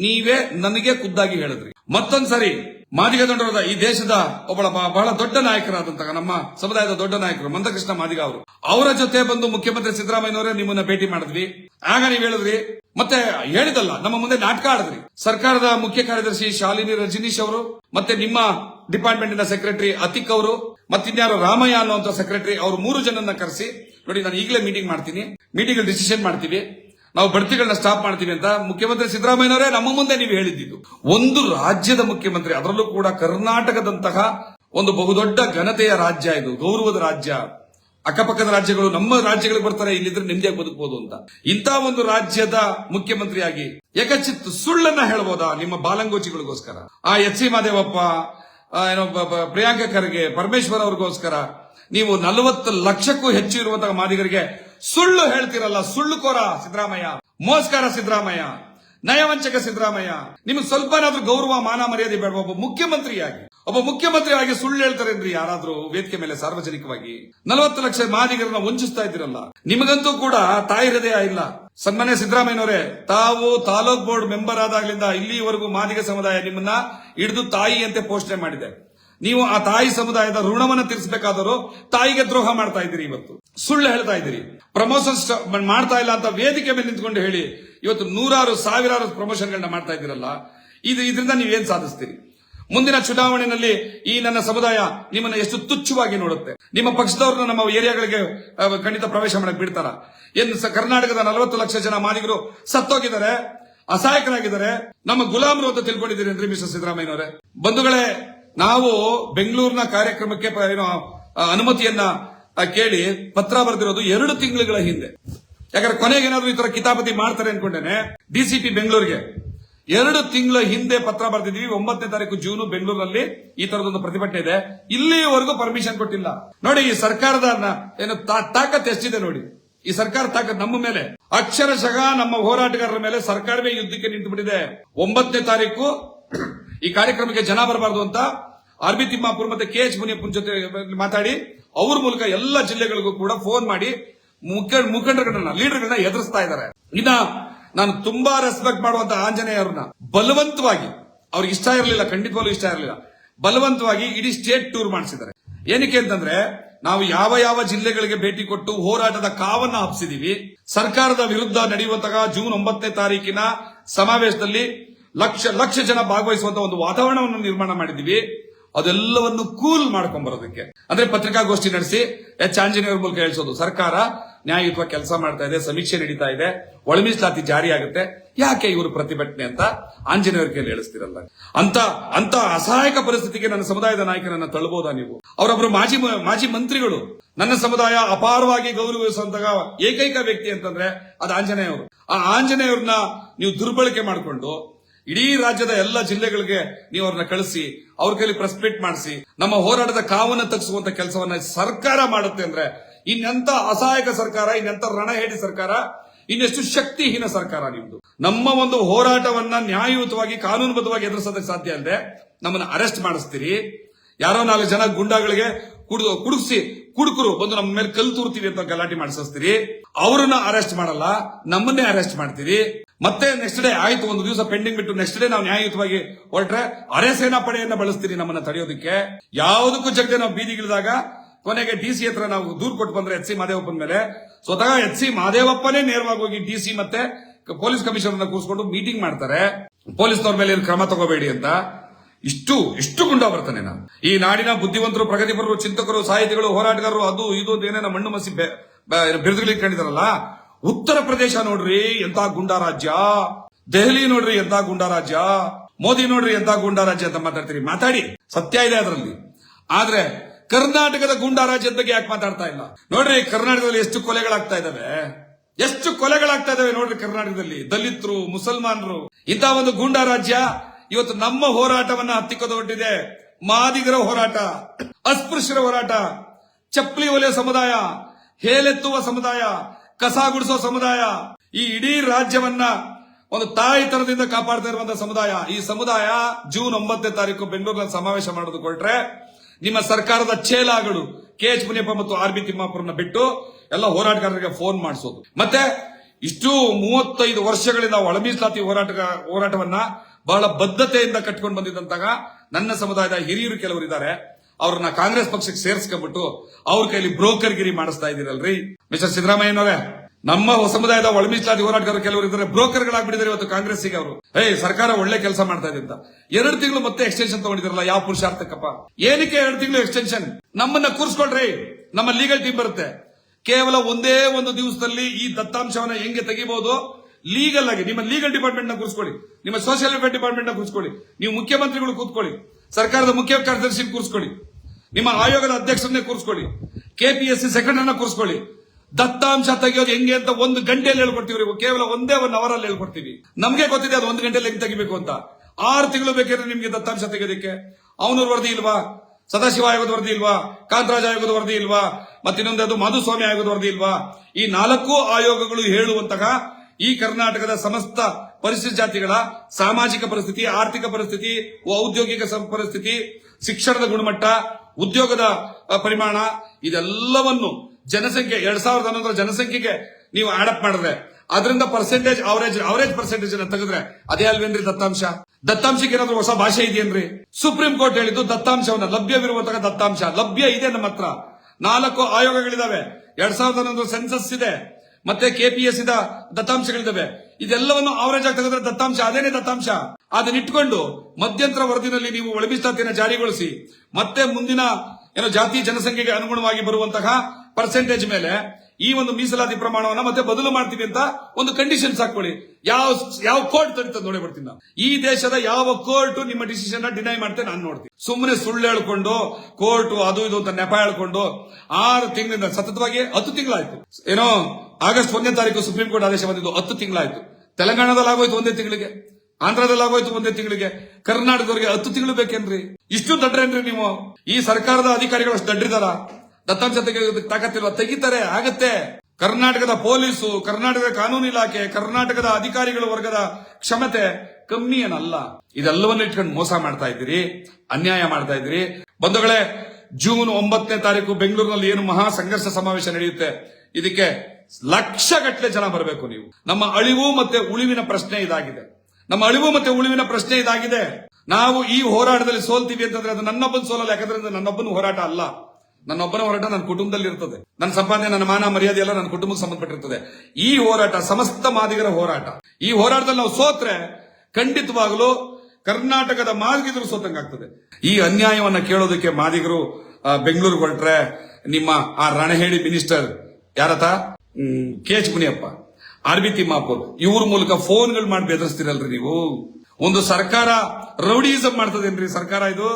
ನೀವೇ ನನಗೆ ಖುದ್ದಾಗಿ ಹೇಳಿದ್ರಿ. ಮತ್ತೊಂದ್ಸರಿ ಮಾದಿಗ ದಂಡರದ ಈ ದೇಶದ ಒಬ್ಬಳ ಬಹಳ ದೊಡ್ಡ ನಾಯಕರಾದಂತಹ ನಮ್ಮ ಸಮುದಾಯದ ದೊಡ್ಡ ನಾಯಕರು ಮಂದಕೃಷ್ಣ ಮಾದಿಗ ಅವರು. ಅವರ ಜೊತೆ ಬಂದು ಮುಖ್ಯಮಂತ್ರಿ ಸಿದ್ದರಾಮಯ್ಯನವರೇ ನಿಮ್ಮನ್ನ ಭೇಟಿ ಮಾಡಿದ್ವಿ. ಆಗ ನೀವ್ ಹೇಳಿದ್ರಿ ಮತ್ತೆ ಹೇಳಿದಲ್ಲ, ನಮ್ಮ ಮುಂದೆ ನಾಟಕ ಆಡಿದ್ರಿ. ಸರ್ಕಾರದ ಮುಖ್ಯ ಕಾರ್ಯದರ್ಶಿ ಶಾಲಿನಿ ರಜನೀಶ್ ಅವರು, ಮತ್ತೆ ನಿಮ್ಮ ಡಿಪಾರ್ಟ್ಮೆಂಟಿನ ಸೆಕ್ರೆಟರಿ ಅತಿಕ್ ಅವರು, ಮತ್ತಿನ್ಯಾರು ರಾಮಯ್ಯ ಅನ್ನುವಂತ ಸೆಕ್ರೆಟರಿ ಅವರು ಮೂರು ಜನನ್ನ ಕರೆಸಿ, ನೋಡಿ ನಾನು ಈಗಲೇ ಮೀಟಿಂಗ್ ಮಾಡ್ತೀನಿ. ಮೀಟಿಂಗ್ ಡಿಸಿಷನ್ ಮಾಡ್ತೀವಿ. ನಾವು ಬಡ್ತಿಗಳನ್ನ ಸ್ಟಾಪ್ ಮಾಡ್ತೀವಿ ಅಂತ ಮುಖ್ಯಮಂತ್ರಿ ಸಿದ್ದರಾಮಯ್ಯನವರೇ ನಮ್ಮ ಮುಂದೆ ನೀವು ಹೇಳಿದ್ದು. ಒಂದು ರಾಜ್ಯದ ಮುಖ್ಯಮಂತ್ರಿ, ಅದರಲ್ಲೂ ಕೂಡ ಕರ್ನಾಟಕದಂತಹ ಒಂದು ಬಹುದೊಡ್ಡ ಘನತೆಯ ರಾಜ್ಯ ಇದು, ಗೌರವದ ರಾಜ್ಯ. ಅಕ್ಕಪಕ್ಕದ ರಾಜ್ಯಗಳು ನಮ್ಮ ರಾಜ್ಯಗಳಿಗೆ ಬರ್ತಾರೆ, ಇಲ್ಲಿದ್ರೆ ನೆಮ್ಮದಿಯಾಗಿ ಬದುಕಬಹುದು ಅಂತ. ಇಂಥ ಒಂದು ರಾಜ್ಯದ ಮುಖ್ಯಮಂತ್ರಿಯಾಗಿ ಏಕಚಿತ್ ಸುಳ್ಳನ್ನ ಹೇಳ್ಬೋದಾ ನಿಮ್ಮ ಬಾಲಂಗೋಚಿಗಳಿಗೋಸ್ಕರ ಆ ಎಚ್ ಸಿ ಮಾದೇವಪ್ಪ ಏನೋ ಪ್ರಿಯಾಂಕ ಖರ್ಗೆ, ಪರಮೇಶ್ವರ್ ಅವ್ರಿಗೋಸ್ಕರ ನೀವು ನಲವತ್ತು ಲಕ್ಷಕ್ಕೂ ಹೆಚ್ಚು ಇರುವಂತಹ ಮಾದಿಗರಿಗೆ ಸುಳ್ಳು ಹೇಳ್ತಿರಲ್ಲ ಸುಳ್ಳುಕೋರ ಸಿದ್ದರಾಮಯ್ಯ. ಮೋಸ್ಕಾರ ಸಿದ್ದರಾಮಯ್ಯ. ನಯವಂಚಕ ಸಿದ್ದರಾಮಯ್ಯ. ನಿಮ್ಗೆ ಸ್ವಲ್ಪನಾದ್ರೂ ಗೌರವ, ಮಾನ, ಮರ್ಯಾದೆ ಬೇಡ ಒಬ್ಬ ಮುಖ್ಯಮಂತ್ರಿಯಾಗಿ? ಒಬ್ಬ ಮುಖ್ಯಮಂತ್ರಿಯಾಗಿ ಸುಳ್ಳು ಹೇಳ್ತಾರೇನ್ರಿ ಯಾರಾದ್ರೂ ವೇದಿಕೆ ಮೇಲೆ ಸಾರ್ವಜನಿಕವಾಗಿ. ನಲವತ್ತು ಲಕ್ಷ ಮಾದಿಗರನ್ನ ವಂಚಿಸ್ತಾ ಇದ್ದೀರಲ್ಲ. ನಿಮಗಂತೂ ಕೂಡ ತಾಯಿ ಹೃದಯ ಇಲ್ಲ. ಸನ್ಮಾನ್ಯ ಸಿದ್ದರಾಮಯ್ಯನವರೇ, ತಾವು ತಾಲೂಕ್ ಬೋರ್ಡ್ ಮೆಂಬರ್ ಆದಾಗ್ಲಿಂದ ಇಲ್ಲಿವರೆಗೂ ಮಾದಿಗ ಸಮುದಾಯ ನಿಮ್ಮನ್ನ ಹಿಡಿದು ತಾಯಿ ಅಂತೆ ಪೋಷಣೆ ಮಾಡಿದೆ. ನೀವು ಆ ತಾಯಿ ಸಮುದಾಯದ ಋಣವನ್ನು ತೀರಿಸಬೇಕಾದರೂ, ತಾಯಿಗೆ ದ್ರೋಹ ಮಾಡ್ತಾ ಇದ್ದೀರಿ ಇವತ್ತು. ಸುಳ್ಳು ಹೇಳ್ತಾ ಇದ್ದೀರಿ. ಪ್ರಮೋಷನ್ ಮಾಡ್ತಾ ಇಲ್ಲ ಅಂತ ವೇದಿಕೆ ಮೇಲೆ ನಿಂತ್ಕೊಂಡು ಹೇಳಿ, ಇವತ್ತು ನೂರಾರು, ಸಾವಿರಾರು ಪ್ರಮೋಷನ್ಗಳನ್ನ ಮಾಡ್ತಾ ಇದ್ದೀರಲ್ಲ. ಇದು ಇದರಿಂದ ನೀವೇನ್ ಸಾಧಿಸ್ತೀರಿ? ಮುಂದಿನ ಚುನಾವಣೆಯಲ್ಲಿ ಈ ನನ್ನ ಸಮುದಾಯ ನಿಮ್ಮನ್ನ ಎಷ್ಟು ತುಚ್ಛವಾಗಿ ನೋಡುತ್ತೆ. ನಿಮ್ಮ ಪಕ್ಷದವ್ರನ್ನ ನಮ್ಮ ಏರಿಯಾಗಳಿಗೆ ಖಂಡಿತ ಪ್ರವೇಶ ಮಾಡಕ್ ಬಿಡ್ತಾರ? ಸ- ಕರ್ನಾಟಕದ ನಲವತ್ತು ಲಕ್ಷ ಜನ ಮಾದಿಗರು ಸತ್ತೋಗಿದ್ದಾರೆ, ಅಸಹಾಯಕರಾಗಿದ್ದಾರೆ. ನಮ್ಮ ಗುಲಾಮರು ಅಂತ ತಿಳ್ಕೊಂಡಿದ್ದೀರಿ ಮಿಸ್ಟರ್ ಸಿದ್ದರಾಮಯ್ಯನವರೇ? ಬಂಧುಗಳೇ, ನಾವು ಬೆಂಗಳೂರಿನ ಕಾರ್ಯಕ್ರಮಕ್ಕೆ ಏನೋ ಅನುಮತಿಯನ್ನ ಕೇಳಿ ಪತ್ರ ಬರೆದಿರೋದು ಎರಡು ತಿಂಗಳುಗಳ ಹಿಂದೆ. ಯಾಕಂದ್ರೆ ಕೊನೆಗೆ ಏನಾದ್ರು ಈ ತರ ಕಿತಾಪತಿ ಮಾಡ್ತಾರೆ ಅನ್ಕೊಂಡೇನೆ ಡಿಸಿಪಿ ಬೆಂಗಳೂರಿಗೆ. ಎರಡು ತಿಂಗಳ ಹಿಂದೆ ಪತ್ರ ಬರೆದಿದ್ದೀವಿ. ಒಂಬತ್ತನೇ ತಾರೀಕು ಜೂನ್ ಬೆಂಗಳೂರಲ್ಲಿ ಈ ತರದೊಂದು ಪ್ರತಿಭಟನೆ ಇದೆ. ಇಲ್ಲಿವರೆಗೂ ಪರ್ಮಿಷನ್ ಕೊಟ್ಟಿಲ್ಲ. ನೋಡಿ, ಈ ಸರ್ಕಾರದ ಏನು ತಾಕತ್ ಎಷ್ಟಿದೆ ನೋಡಿ. ಈ ಸರ್ಕಾರ ತಾಕತ್ ನಮ್ಮ ಮೇಲೆ. ಅಕ್ಷರಶಃ ನಮ್ಮ ಹೋರಾಟಗಾರರ ಮೇಲೆ ಸರ್ಕಾರವೇ ಯುದ್ಧಕ್ಕೆ ನಿಂತು ಬಿಟ್ಟಿದೆ ಒಂಬತ್ತನೇ ತಾರೀಕು ಈ ಕಾರ್ಯಕ್ರಮಕ್ಕೆ ಜನ ಬರಬಾರದು ಅಂತ ಅರ್ಬಿ ತಿಮ್ಮಾಪುರ್ ಮತ್ತೆ ಕೆ ಎಚ್ ಮುನಿಯಪ್ಪನ ಜೊತೆ ಮಾತಾಡಿ, ಅವ್ರ ಮೂಲಕ ಎಲ್ಲ ಜಿಲ್ಲೆಗಳಿಗೂ ಕೂಡ ಫೋನ್ ಮಾಡಿ ಮುಖ ಮುಖಂಡರುಗಳನ್ನ ಲೀಡರ್ಗಳನ್ನ ಎದುರಿಸ್ತಾ ಇದ್ದಾರೆ. ಇನ್ನ ನಾನು ತುಂಬಾ ರೆಸ್ಪೆಕ್ಟ್ ಮಾಡುವಂತ ಆಂಜನೇಯರನ್ನ. ಬಲವಂತವಾಗಿ, ಅವ್ರಿಗೆ ಇಷ್ಟ ಇರಲಿಲ್ಲ, ಖಂಡಿತವಾಗ್ಲೂ ಇಷ್ಟ ಇರಲಿಲ್ಲ. ಬಲವಂತವಾಗಿ ಇಡೀ ಸ್ಟೇಟ್ ಟೂರ್ ಮಾಡಿಸಿದ್ದಾರೆ. ಏನಕ್ಕೆ ಅಂತಂದ್ರೆ, ನಾವು ಯಾವ ಯಾವ ಜಿಲ್ಲೆಗಳಿಗೆ ಭೇಟಿ ಕೊಟ್ಟು ಹೋರಾಟದ ಕಾವನ್ನ ಹಬ್ಸಿದೀವಿ ಸರ್ಕಾರದ ವಿರುದ್ಧ ನಡೆಯುವಂತಹ ಜೂನ್ ಒಂಬತ್ತನೇ ತಾರೀಕಿನ ಸಮಾವೇಶದಲ್ಲಿ ಲಕ್ಷ ಲಕ್ಷ ಜನ ಭಾಗವಹಿಸುವಂತಹ ಒಂದು ವಾತಾವರಣವನ್ನು ನಿರ್ಮಾಣ ಮಾಡಿದೀವಿ. ಅದೆಲ್ಲವನ್ನು ಕೂಲ್ ಮಾಡ್ಕೊಂಡ್ ಬರೋದಕ್ಕೆ ಅಂದ್ರೆ ಪತ್ರಿಕಾಗೋಷ್ಠಿ ನಡೆಸಿ, ಎಚ್ ಆಂಜನೇಯರ ಮೂಲಕ ಹೇಳಿಸೋದು. ಸರ್ಕಾರ ನ್ಯಾಯಯುತವಾಗಿ ಕೆಲಸ ಮಾಡ್ತಾ ಇದೆ, ಸಮೀಕ್ಷೆ ನಡೀತಾ ಇದೆ, ಒಳಮೀಸಲಾತಿ ಜಾರಿ ಆಗುತ್ತೆ. ಯಾಕೆ ಇವರು ಪ್ರತಿಭಟನೆ ಅಂತ ಆಂಜನೇಯರ ಕೈಯಲ್ಲಿ ಹೇಳಿಸ್ತಿರಲ್ಲ. ಅಂತ ಅಂತ ಅಸಹಾಯಕ ಪರಿಸ್ಥಿತಿಗೆ ನನ್ನ ಸಮುದಾಯದ ನಾಯಕನನ್ನ ತಳ್ಳಬಹುದಾ ನೀವು? ಅವರೊಬ್ಬರು ಮಾಜಿ ಮಾಜಿ ಮಂತ್ರಿಗಳು. ನನ್ನ ಸಮುದಾಯ ಅಪಾರವಾಗಿ ಗೌರವಿಸುವಂತಹ ಏಕೈಕ ವ್ಯಕ್ತಿ ಅಂತಂದ್ರೆ ಅದು ಆಂಜನೇಯ ಅವರು ಆ ಆಂಜನೇಯವ್ರನ್ನ ನೀವು ದುರ್ಬಳಕೆ ಮಾಡಿಕೊಂಡು ಇಡೀ ರಾಜ್ಯದ ಎಲ್ಲ ಜಿಲ್ಲೆಗಳಿಗೆ ನೀವು ಅವ್ರನ್ನ ಕಳಿಸಿ, ಅವ್ರ ಕೈಲಿ ಪ್ರೆಸ್ ಮೀಟ್ ಮಾಡಿಸಿ, ನಮ್ಮ ಹೋರಾಟದ ಕಾವನ್ನ ತಗ್ಸುವಂತ ಕೆಲಸವನ್ನ ಸರ್ಕಾರ ಮಾಡುತ್ತೆ ಅಂದ್ರೆ ಇನ್ನೆಂತ ಅಸಹಾಯಕ ಸರ್ಕಾರ, ಇನ್ನೆಂತ ರಣಹೇಡಿ ಸರ್ಕಾರ, ಇನ್ನೆಷ್ಟು ಶಕ್ತಿಹೀನ ಸರ್ಕಾರ ನಿಮ್ದು. ನಮ್ಮ ಒಂದು ಹೋರಾಟವನ್ನ ನ್ಯಾಯಯುತವಾಗಿ, ಕಾನೂನುಬದ್ಧವಾಗಿ ಎದುರಿಸೋದಕ್ಕೆ ಸಾಧ್ಯ ಅಂದ್ರೆ ನಮ್ಮನ್ನ ಅರೆಸ್ಟ್ ಮಾಡಿಸ್ತೀರಿ. ಯಾರೋ ನಾಲ್ಕು ಜನ ಗುಂಡಾಗಳಿಗೆ ಕುಡಿದು ಕುಡಿಸಿ ಕುಡುಕರು ಬಂದು ನಮ್ಮ ಮೇಲೆ ಕಲ್ ತೂರ್ತೀವಿ ಅಂತ ಗಲಾಟೆ ಮಾಡಿಸ್ತೀರಿ. ಅವರನ್ನ ಅರೆಸ್ಟ್ ಮಾಡಲ್ಲ, ನಮ್ಮನ್ನೇ ಅರೆಸ್ಟ್ ಮಾಡ್ತೀರಿ. ಮತ್ತೆ ನೆಕ್ಸ್ಟ್ ಡೇ ಆಯ್ತು, ಒಂದು ದಿವಸ ಪೆಂಡಿಂಗ್ ಬಿಟ್ಟು ನೆಕ್ಸ್ಟ್ ಡೇ ನಾವು ನ್ಯಾಯಯುತವಾಗಿ ಹೊರಟ್ರೆ ಅರೆ ಸೇನಾ ಪಡೆಯನ್ನ ಬಳಸ್ತೀರಿ ನಮ್ಮನ್ನ ತಡೆಯೋದಕ್ಕೆ. ಯಾವುದಕ್ಕೂ ಜಗದೆ ನಾವು ಬೀದಿಗಿಳಿದಾಗ ಕೊನೆಗೆ ಡಿ ಸಿ ಹತ್ರ ನಾವು ದೂರು ಕೊಟ್ಟು ಬಂದ್ರೆ ಎಚ್ ಸಿ ಮಾದೇವಪ್ಪನ ಮೇಲೆ ಸ್ವತಃ ಎಚ್ ಸಿ ಮಹದೇವಪ್ಪನೇ ನೇರವಾಗಿ ಹೋಗಿ ಡಿ ಸಿ ಮತ್ತೆ ಪೊಲೀಸ್ ಕಮಿಷನರ್ ಕೂರಿಸ್ಕೊಂಡು ಮೀಟಿಂಗ್ ಮಾಡ್ತಾರೆ. ಪೊಲೀಸ್ನವ್ರ ಮೇಲೆ ಕ್ರಮ ತಗೋಬೇಡಿ ಅಂತ. ಇಷ್ಟು ಇಷ್ಟು ಗುಂಡ ಬರ್ತಾನೆ ನಾನು. ಈ ನಾಡಿನ ಬುದ್ಧಿವಂತರು, ಪ್ರಗತಿಪರರು, ಚಿಂತಕರು, ಸಾಹಿತಿಗಳು, ಹೋರಾಟಗಾರರು, ಅದು ಇದು ಏನೇನೋ ಮಣ್ಣು ಮಸಿ ಬಿರುದುಗಳಿಗೆ ಕಂಡಿದಾರಲ್ಲ ಉತ್ತರ ಪ್ರದೇಶ ನೋಡ್ರಿ ಎಂತ ಗುಂಡ ರಾಜ್ಯ ದೆಹಲಿ ನೋಡ್ರಿ ಎಂತ ಗುಂಡ ರಾಜ್ಯ ಮೋದಿ ನೋಡ್ರಿ ಎಂತ ಗುಂಡ ರಾಜ್ಯ ಅಂತ ಮಾತಾಡ್ತೀರಿ. ಮಾತಾಡಿ. ಸತ್ಯ ಇದೆ ಅದರಲ್ಲಿ. ಆದ್ರೆ ಕರ್ನಾಟಕದ ಗುಂಡಾ ರಾಜ್ಯದ ಬಗ್ಗೆ ಯಾಕೆ ಮಾತಾಡ್ತಾ ಇಲ್ಲ? ನೋಡ್ರಿ, ಕರ್ನಾಟಕದಲ್ಲಿ ಎಷ್ಟು ಕೊಲೆಗಳಾಗ್ತಾ ಇದಾವೆ? ಎಷ್ಟು ಕೊಲೆಗಳಾಗ್ತಾ ಇದಾವೆ ನೋಡ್ರಿ ಕರ್ನಾಟಕದಲ್ಲಿ. ದಲಿತರು, ಮುಸಲ್ಮಾನರು, ಇಂಥ ಒಂದು ಗೂಂಡಾ ರಾಜ್ಯ ಇವತ್ತು ನಮ್ಮ ಹೋರಾಟವನ್ನ ಹತ್ತಿಕ್ಕದೊಡ್ಡಿದೆ ಮಾದಿಗರ ಹೋರಾಟ, ಅಸ್ಪೃಶ್ಯರ ಹೋರಾಟ, ಚಪ್ಪಲಿ ಒಲೆಯ ಸಮುದಾಯ, ಹೇಲೆತ್ತುವ ಸಮುದಾಯ, ಕಸ ಗುಡಿಸೋ ಸಮುದಾಯ, ಈ ಇಡೀ ರಾಜ್ಯವನ್ನ ಒಂದು ತಾಯಿತನದಿಂದ ಕಾಪಾಡ್ತಾ ಇರುವಂತಹ ಸಮುದಾಯ, ಈ ಸಮುದಾಯ ಜೂನ್ ಒಂಬತ್ತನೇ ತಾರೀಕು ಬೆಂಗಳೂರಿನಲ್ಲಿ ಸಮಾವೇಶ ಮಾಡೋದು ಕೊಟ್ರೆ ನಿಮ್ಮ ಸರ್ಕಾರದ ಚೇಲಾಗಳು ಕೆ ಎಚ್ ಮುನಿಯಪ್ಪ ಮತ್ತು ಆರ್ ಬಿ ತಿಮ್ಮಾಪುರನ್ನ ಬಿಟ್ಟು ಎಲ್ಲ ಹೋರಾಟಗಾರರಿಗೆ ಫೋನ್ ಮಾಡಿಸೋದು. ಮತ್ತೆ ಇಷ್ಟು ಮೂವತ್ತೈದು ವರ್ಷಗಳಿಂದ ಒಳ ಮೀಸಲಾತಿ ಹೋರಾಟ ಹೋರಾಟವನ್ನ ಬಹಳ ಬದ್ಧತೆಯಿಂದ ಕಟ್ಕೊಂಡು ಬಂದಿದ್ದಂತಾಗ ನನ್ನ ಸಮುದಾಯದ ಹಿರಿಯರು ಕೆಲವರು ಇದ್ದಾರೆ. ಅವ್ರನ್ನ ಕಾಂಗ್ರೆಸ್ ಪಕ್ಷಕ್ಕೆ ಸೇರಿಸ್ಕೊಂಡ್ಬಿಟ್ಟು ಅವ್ರ ಕೈಲಿ ಬ್ರೋಕರ್ಗಿರಿ ಮಾಡಿಸ್ತಾ ಇದೀರಲ್ರಿ ಮಿಸ್ಟರ್ ಸಿದ್ದರಾಮಯ್ಯನವರೇ ನಮ್ಮ ಸಮುದಾಯದ ಒಳ ಹೋರಾಟಗಾರರು ಕೆಲವರು ಇದ್ದಾರೆ. ಬ್ರೋಕರ್ಗಳಾಗ್ಬಿಟ್ಟಿದ್ದಾರೆ ಇವತ್ತು ಕಾಂಗ್ರೆಸ್ಸಿಗೆ ಅವರು. ಏ ಸರ್ಕಾರ ಒಳ್ಳೆ ಕೆಲಸ ಮಾಡ್ತಾ ಇದೆ ಅಂತ. ಎರಡು ತಿಂಗಳು ಮತ್ತೆ ಎಕ್ಸ್ಟೆನ್ಷನ್ ತಗೊಂಡಿದ್ರಲ್ಲ ಯಾವ ಪುರುಷಾರ್ಥಕ್ಕಪ್ಪ? ಏನಕ್ಕೆ ಎರಡು ತಿಂಗಳು ಎಕ್ಸ್ಟೆನ್ಷನ್ ನಮ್ಮನ್ನ ಕೂರಿಸ್ಕೊಳ್ರಿ. ನಮ್ಮ ಲೀಗಲ್ ಟೀಮ್ ಬರುತ್ತೆ. ಕೇವಲ ಒಂದೇ ಒಂದು ದಿವಸದಲ್ಲಿ ಈ ದತ್ತಾಂಶವನ್ನ ಹೆಂಗೆ ತೆಗಿಬಹುದು ಲೀಗಲ್ ಆಗಿ, ನಿಮ್ಮ ಲೀಗಲ್ ಡಿಪಾರ್ಟ್ಮೆಂಟ್ನ ಕೂರಿಸ್ಕೊಳ್ಳಿ. ನಿಮ್ಮ ಸೋಷಿಯಲ್ ವೆಲ್ಫೇರ್ ಡಿಪಾರ್ಟ್ಮೆಂಟ್ನ ಕೂರಿಸ್ಕೊಳ್ಳಿ. ನೀವು ಮುಖ್ಯಮಂತ್ರಿಗಳು ಕೂತ್ಕೊಳ್ಳಿ. ಸರ್ಕಾರದ ಮುಖ್ಯ ಕಾರ್ಯದರ್ಶಿ ಕೂರಿಸ್ಕೊಳ್ಳಿ. ನಿಮ್ಮ ಆಯೋಗದ ಅಧ್ಯಕ್ಷರನ್ನೇ ಕೂರಿಸ್ಕೊಳ್ಳಿ. ಕೆಪಿಎಸ್ಸಿ ಸೆಕೆಂಡ್ ಅನ್ನ ಕೂರಿಸ್ಕೊಳ್ಳಿ. ದತ್ತಾಂಶ ತೆಗೆಯೋದು ಹೆಂಗೆ ಅಂತ ಒಂದು ಗಂಟೆಯಲ್ಲಿ ಹೇಳ್ಕೊಡ್ತೀವಿ. ಕೇವಲ ಒಂದೇ ಒಂದು ಅವರಲ್ಲಿ ಹೇಳ್ಕೊಡ್ತೀವಿ. ನಮ್ಗೆ ಗೊತ್ತಿದೆ ಅದು ಒಂದು ಗಂಟೆಯಲ್ಲಿ ಹೆಂಗ್ ತೆಗಿಬೇಕು ಅಂತ. ಆರು ತಿಂಗಳು ಬೇಕಾದ್ರೆ ನಿಮ್ಗೆ ದತ್ತಾಂಶ ತೆಗೆಯೋದಕ್ಕೆ. ಅವನವ್ರ ವರದಿ ಇಲ್ವಾ? ಸದಾಶಿವ ಆಯೋಗದ ವರದಿ ಇಲ್ವಾ? ಕಾಂತರಾಜ ಆಯೋಗದ ವರದಿ ಇಲ್ವಾ? ಮತ್ತಿನ್ನೊಂದು ಅದು ಮಾಧುಸ್ವಾಮಿ ಆಯೋಗದ ವರದಿ ಇಲ್ವಾ? ಈ ನಾಲ್ಕು ಆಯೋಗಗಳು ಹೇಳುವಂತಹ ಈ ಕರ್ನಾಟಕದ ಸಮಸ್ತ ಪರಿಶಿಷ್ಟ ಜಾತಿಗಳ ಸಾಮಾಜಿಕ ಪರಿಸ್ಥಿತಿ, ಆರ್ಥಿಕ ಪರಿಸ್ಥಿತಿ ಔದ್ಯೋಗಿಕ ಪರಿಸ್ಥಿತಿ, ಶಿಕ್ಷಣದ ಗುಣಮಟ್ಟ, ಉದ್ಯೋಗದ ಪರಿಮಾಣ, ಇದೆಲ್ಲವನ್ನು ಜನಸಂಖ್ಯೆ, ಎರಡ್ ಸಾವಿರದ ಹನ್ನೊಂದರ ಜನಸಂಖ್ಯೆಗೆ ನೀವು ಆಡಪ್ ಮಾಡಿದ್ರೆ, ಅದರಿಂದ ಪರ್ಸೆಂಟೇಜ್ ಅವರೇಜ್ ಅವರೇಜ್ ಪರ್ಸೆಂಟೇಜ್ ಅನ್ನ ತೆಗೆದ್ರೆ, ಅದೇ ಅಲ್ವೇನ್ರಿ ದತ್ತಾಂಶ? ದತ್ತಾಂಶಕ್ಕೆ ಏನಾದ್ರು ಹೊಸ ಭಾಷೆ ಇದೆಯೇನ್ರಿ? ಸುಪ್ರೀಂ ಕೋರ್ಟ್ ಹೇಳಿದ್ದು ದತ್ತಾಂಶವನ್ನ, ಲಭ್ಯವಿರುವಂತಹ ದತ್ತಾಂಶ. ಲಭ್ಯ ಇದೆ ನಮ್ಮ ಹತ್ರ. ನಾಲ್ಕು ಆಯೋಗಗಳಿದಾವೆ. ಎರಡ್ ಸಾವಿರದ ಹನ್ನೊಂದು ಸೆನ್ಸಸ್ ಇದೆ. ಮತ್ತೆ ಕೆಪಿಎಸ್ ಇದ ದತ್ತಾಂಶಗಳಿದಾವೆ. ಇದೆಲ್ಲವನ್ನು ಅವರೇಜ್ ಆಗಿ ತೆಗೆದ್ರೆ ದತ್ತಾಂಶ, ಅದೇನೇ ದತ್ತಾಂಶ? ಅದನ್ನ ಇಟ್ಕೊಂಡು ಮಧ್ಯಂತರ ವರದಿನಲ್ಲಿ ನೀವು ಒಳಮೀಸಲಾತಿಯನ್ನು ಜಾರಿಗೊಳಿಸಿ, ಮತ್ತೆ ಮುಂದಿನ, ಏನೋ ಜಾತಿ ಜನಸಂಖ್ಯೆಗೆ ಅನುಗುಣವಾಗಿ ಬರುವಂತಹ ಪರ್ಸೆಂಟೇಜ್ ಮೇಲೆ ಈ ಒಂದು ಮೀಸಲಾತಿ ಪ್ರಮಾಣವನ್ನ ಮತ್ತೆ ಬದಲು ಮಾಡ್ತೀವಿ ಅಂತ ಒಂದು ಕಂಡೀಷನ್ಸ್ ಹಾಕೊಳ್ಳಿ ಯಾವ ಯಾವ ಕೋರ್ಟ್ ತಡೀತದೆ ನೋಡಿ ಬರ್ತೀನಿ ನಾನು. ಈ ದೇಶದ ಯಾವ ಕೋರ್ಟ್ ನಿಮ್ಮ ಡಿಸಿಷನ್ ಡಿನೈ ಮಾಡ್ತೇನೆ ನಾನು ನೋಡ್ತೀನಿ. ಸುಮ್ಮನೆ ಸುಳ್ಳು ಹೇಳ್ಕೊಂಡು ಕೋರ್ಟ್ ಅದು ಇದು ಅಂತ ನೆಪ ಹೇಳ್ಕೊಂಡು, ಆರು ತಿಂಗಳಿಂದ ಸತತವಾಗಿ ಹತ್ತು ತಿಂಗಳಾಯ್ತು. ಏನೋ ಆಗಸ್ಟ್ ಒಂದನೇ ತಾರೀಕು ಸುಪ್ರೀಂ ಕೋರ್ಟ್ ಆದೇಶ ಬಂದಿದ್ದು ಹತ್ತು ತಿಂಗಳಾಯ್ತು. ತೆಲಂಗಾಣದಲ್ಲಿ ಆಗೋಯ್ತು ಒಂದೇ ತಿಂಗಳಿಗೆ. ಆಂಧ್ರದಲ್ಲಿ ಆಗೋಯ್ತು ಒಂದೇ ತಿಂಗಳಿಗೆ. ಕರ್ನಾಟಕದವರಿಗೆ ಹತ್ತು ತಿಂಗಳು ಬೇಕೇನ್ರಿ? ಇಷ್ಟು ದಡ್ರೇನ್ರಿ ನೀವು? ಈ ಸರ್ಕಾರದ ಅಧಿಕಾರಿಗಳು ಅಷ್ಟು ದಡ್ರಿದಾರ? ದತ್ತಾಂಶ ತೆಗೆಯೋದಕ್ಕೆ ತಾಕತ್ತಿಲ್ಲ ತೆಗಿತಾರೆ ಆಗತ್ತೆ. ಕರ್ನಾಟಕದ ಪೊಲೀಸು, ಕರ್ನಾಟಕದ ಕಾನೂನು ಇಲಾಖೆ, ಕರ್ನಾಟಕದ ಅಧಿಕಾರಿಗಳ ವರ್ಗದ ಕ್ಷಮತೆ ಕಮ್ಮಿ ಏನಲ್ಲ ಇದೆಲ್ಲವನ್ನು ಇಟ್ಕೊಂಡು ಮೋಸ ಮಾಡ್ತಾ ಇದ್ದೀರಿ, ಅನ್ಯಾಯ ಮಾಡ್ತಾ ಇದ್ದೀರಿ. ಬಂಧುಗಳೇ, ಜೂನ್ ಒಂಬತ್ತನೇ ತಾರೀಕು ಬೆಂಗಳೂರಿನಲ್ಲಿ ಏನು ಮಹಾ ಸಂಘರ್ಷ ಸಮಾವೇಶ ನಡೆಯುತ್ತೆ? ಇದಕ್ಕೆ ಲಕ್ಷ ಗಟ್ಟಲೆ ಜನ ಬರಬೇಕು ನೀವು. ನಮ್ಮ ಅಳಿವು ಮತ್ತೆ ಉಳಿವಿನ ಪ್ರಶ್ನೆ ಇದಾಗಿದೆ. ನಮ್ಮ ಅಳಿವು ಮತ್ತೆ ಉಳಿವಿನ ಪ್ರಶ್ನೆ ಇದಾಗಿದೆ. ನಾವು ಈ ಹೋರಾಟದಲ್ಲಿ ಸೋಲ್ತೀವಿ ಅಂತಂದ್ರೆ ಅದು ನನ್ನೊಬ್ಬನ ಸೋಲಲ್ಲ, ಯಾಕಂದ್ರೆ ನನ್ನೊಬ್ಬನ ಹೋರಾಟ ಅಲ್ಲ. ನನ್ನೊಬ್ಬನ ಹೋರಾಟ ನನ್ನ ಕುಟುಂಬದಲ್ಲಿ ಇರ್ತದೆ. ನನ್ನ ಸಂಪಾದನೆ, ನನ್ನ ಮಾನ, ಮರ್ಯಾದೆ ಎಲ್ಲ ನನ್ನ ಕುಟುಂಬಕ್ಕೆ ಸಂಬಂಧಪಟ್ಟಿರ್ತದೆ. ಈ ಹೋರಾಟ, ಸಮಸ್ತ ಮಾದಿಗರ ಹೋರಾಟ. ಈ ಹೋರಾಟದಲ್ಲಿ ನಾವು ಸೋತ್ರೆ, ಖಂಡಿತವಾಗಲೂ ಕರ್ನಾಟಕದ ಮಾದಿಗಿದ್ರು ಸೋತಂಗಾಗ್ತದೆ ಈ ಅನ್ಯಾಯವನ್ನ ಕೇಳೋದಕ್ಕೆ ಮಾದಿಗರು ಬೆಂಗಳೂರು ಹೊರಟ್ರೆ ನಿಮ್ಮ ಆ ರಣಹೇಳಿ minister ಯಾರತ? K H Muniyappa. R B Timmapur. ಇವ್ರ ಮೂಲಕ ಫೋನ್ಗಳು ಮಾಡಿ ಬೆದರಿಸ್ತಿರಲ್ರಿ ನೀವು. ಒಂದು ಸರ್ಕಾರ ರೌಡಿಸಂ ಮಾಡ್ತದೇನ್ರಿ ಸರ್ಕಾರ ಇದು?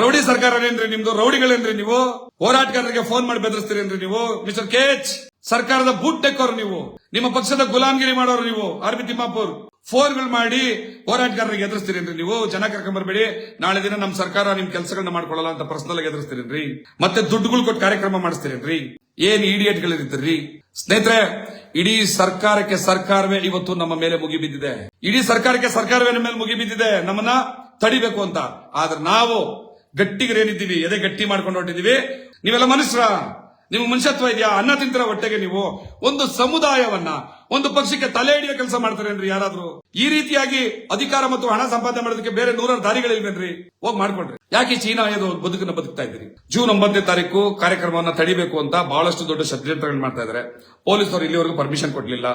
ರೌಡಿ ಸರ್ಕಾರ ಏನ್ರಿ ನಿಮ್ದು? ರೌಡಿಗಳೇನ್ರಿ ನೀವು? ಹೋರಾಟಗಾರರಿಗೆ ಫೋನ್ ಮಾಡಿ ಬೆದರಿಸ್ತೀರೇನ್ರಿ ನೀವು? ಮಿಸ್ಟರ್ ಕೆ ಎಚ್ ಸರ್ಕಾರದ ಬೂಟ್ ಟೆಕ್ಕೋರು ನೀವು. ನಿಮ್ಮ ಪಕ್ಷದ ಗುಲಾಮಗಿರಿ ಮಾಡೋರು ನೀವು, ಆರ್ ಬಿ ತಿಮ್ಮಾಪುರ್. ಫೋನ್ಗಳು ಮಾಡಿ ಹೋರಾಟಗಾರರಿಗೆ ಎದುರಿಸ್ತೀರೇನ್ರಿ ನೀವು? ಜನ ಕರ್ಕೊಂಡ್ಬರ್ಬೇಡಿ ನಾಳೆ ದಿನ ನಮ್ಮ ಸರ್ಕಾರ ನಿಮ್ ಕೆಲಸಗಳನ್ನ ಮಾಡ್ಕೊಳ್ಳಲ್ಲ ಅಂತ ಪರ್ಸನಲ್ ಆಗಿ ಎದುರಿಸ್ತೀರೇನ್ರಿ? ಮತ್ತೆ ದುಡ್ಡುಗಳು ಕೊಟ್ಟು ಕಾರ್ಯಕ್ರಮ ಮಾಡಿಸ್ತೀರೇನ್ರಿ? ಏನ್ ಇಡಿಯಟ್ ಗಳಿರ್ತೀರಿ? ಸ್ನೇಹಿತರೆ, ಇಡೀ ಸರ್ಕಾರಕ್ಕೆ ಸರ್ಕಾರವೇ ಇವತ್ತು ನಮ್ಮ ಮೇಲೆ ಮುಗಿಬಿದ್ದಿದೆ ಇಡೀ ಸರ್ಕಾರಕ್ಕೆ ಸರ್ಕಾರವೇ ನಮ್ಮ ಮೇಲೆ ಮುಗಿಬಿದ್ದಿದೆ ನಮ್ಮನ್ನ ತಡಿಬೇಕು ಅಂತ. ಆದ್ರೆ ನಾವು ಗಟ್ಟಿಗರೇನಿದ್ದೀವಿ ಎದೆ ಗಟ್ಟಿ ಮಾಡ್ಕೊಂಡು ಹೊಟ್ಟಿದೀವಿ ನೀವೆಲ್ಲ ಮನುಷ್ಯರ? ನಿಮ್ಮ ಮನುಷ್ಯತ್ವ ಇದೆಯಾ? ಅನ್ನ ತಿಂತಿರೋ ಹೊಟ್ಟೆಗೆ ನೀವು? ಒಂದು ಸಮುದಾಯವನ್ನ, ಒಂದು ಪಕ್ಷಕ್ಕೆ ತಲೆ ಹಿಡಿಯೋ ಕೆಲಸ ಮಾಡ್ತಾರೇನ್ರಿ ಯಾರಾದ್ರೂ? ಈ ರೀತಿಯಾಗಿ ಅಧಿಕಾರ ಮತ್ತು ಹಣ ಸಂಪಾದನೆ ಮಾಡೋದಕ್ಕೆ ಬೇರೆ ನೂರಾರು ದಾರಿಗಳಿಲ್ವೇನ್ರಿ? ಹೋಗಿ ಮಾಡ್ಕೊಂಡ್ರಿ ಯಾಕೆ ಚೀನಾ ಇದು ಬದುಕನ್ನ ಬದುಕ್ತಾ ಇದ್ದೀರಿ? ಜೂನ್ ಒಂಬತ್ತನೇ ತಾರೀಕು ಕಾರ್ಯಕ್ರಮವನ್ನ ತಡಿಬೇಕು ಅಂತ ಬಹಳಷ್ಟು ದೊಡ್ಡ ಷಡ್ಯಂತ್ರಗಳು ಮಾಡ್ತಾ ಇದ್ದಾರೆ ಪೊಲೀಸರು ಇಲ್ಲಿವರೆಗೂ ಪರ್ಮಿಷನ್ ಕೊಡ್ಲಿಲ್ಲ.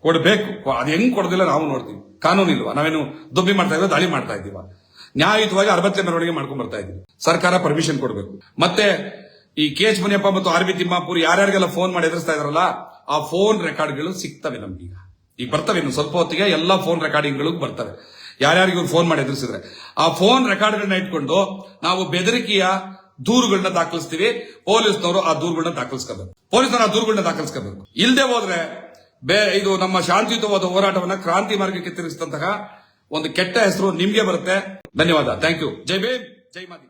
ಕೊಡಬೇಕು. ಅದು ಹೆಂಗ್ ಕೊಡೋದಿಲ್ಲ ನಾವು ನೋಡ್ತೀವಿ. ಕಾನೂನು ಇಲ್ವಾ? ನಾವೇನು ದುಬ್ಬಿ ಮಾಡ್ತಾ ಇದ್ದೀವಿ, ದಾಳಿ ಮಾಡ್ತಾ ಇದೀವ ನ್ಯಾಯಯುತವಾಗಿ ಅರವತ್ತನೇ ಮೆರವಣಿಗೆ ಮಾಡ್ಕೊಂಡ್ ಬರ್ತಾ ಇದೀವಿ ಸರ್ಕಾರ ಪರ್ಮಿಷನ್ ಕೊಡಬೇಕು. ಮತ್ತೆ ಈ ಕೆ ಎಚ್ ಮುನಿಯಪ್ಪ ಮತ್ತು ಆರ್ ಬಿ ತಿಮ್ಮಾಪುರ್ ಯಾರ್ಯಾರಿಗೆಲ್ಲ ಫೋನ್ ಮಾಡಿ ಎದುರಿಸ್ತಾ ಇದಾರಲ್ಲ ಆ ಫೋನ್ ರೆಕಾರ್ಡ್ಗಳು ಸಿಗ್ತವೆ ನಮ್ಗೀಗ. ಈಗ ಬರ್ತವೆ ಇನ್ನು ಸ್ವಲ್ಪ ಹೊತ್ತಿಗೆ ಎಲ್ಲಾ ಫೋನ್ ರೆಕಾರ್ಡಿಂಗ್ಗಳು ಬರ್ತವೆ. ಯಾರ್ಯಾರಿಗೂ ಫೋನ್ ಮಾಡಿ ಎದುರಿಸಿದ್ರೆ. ಆ ಫೋನ್ ರೆಕಾರ್ಡ್ಗಳನ್ನ ಇಟ್ಕೊಂಡು ನಾವು ಬೆದರಿಕೆಯ ದೂರುಗಳನ್ನ ದಾಖಲಿಸ್ತೀವಿ. ಪೊಲೀಸ್ನವರು ಆ ದೂರುಗಳನ್ನ ದಾಖಲಿಸ್ಕೋಬೇಕು. ಪೊಲೀಸ್ನವರು ಆ ದೂರುಗಳನ್ನ ದಾಖಲಿಸ್ಕೋಬೇಕು. ಇಲ್ಲದೆ ಹೋದ್ರೆ ಬೇ, ಇದು ನಮ್ಮ ಶಾಂತಿಯುತವಾದ ಹೋರಾಟವನ್ನ ಕ್ರಾಂತಿ ಮಾರ್ಗಕ್ಕೆ ತಿರುಗಿಸಿದಂತಹ ಒಂದು ಕೆಟ್ಟ ಹೆಸರು ನಿಮ್ಗೆ ಬರುತ್ತೆ. ಧನ್ಯವಾದ. ಥ್ಯಾಂಕ್ ಯು ಜೈ ಭೀಮ್. ಜೈ ಮಾದಿ.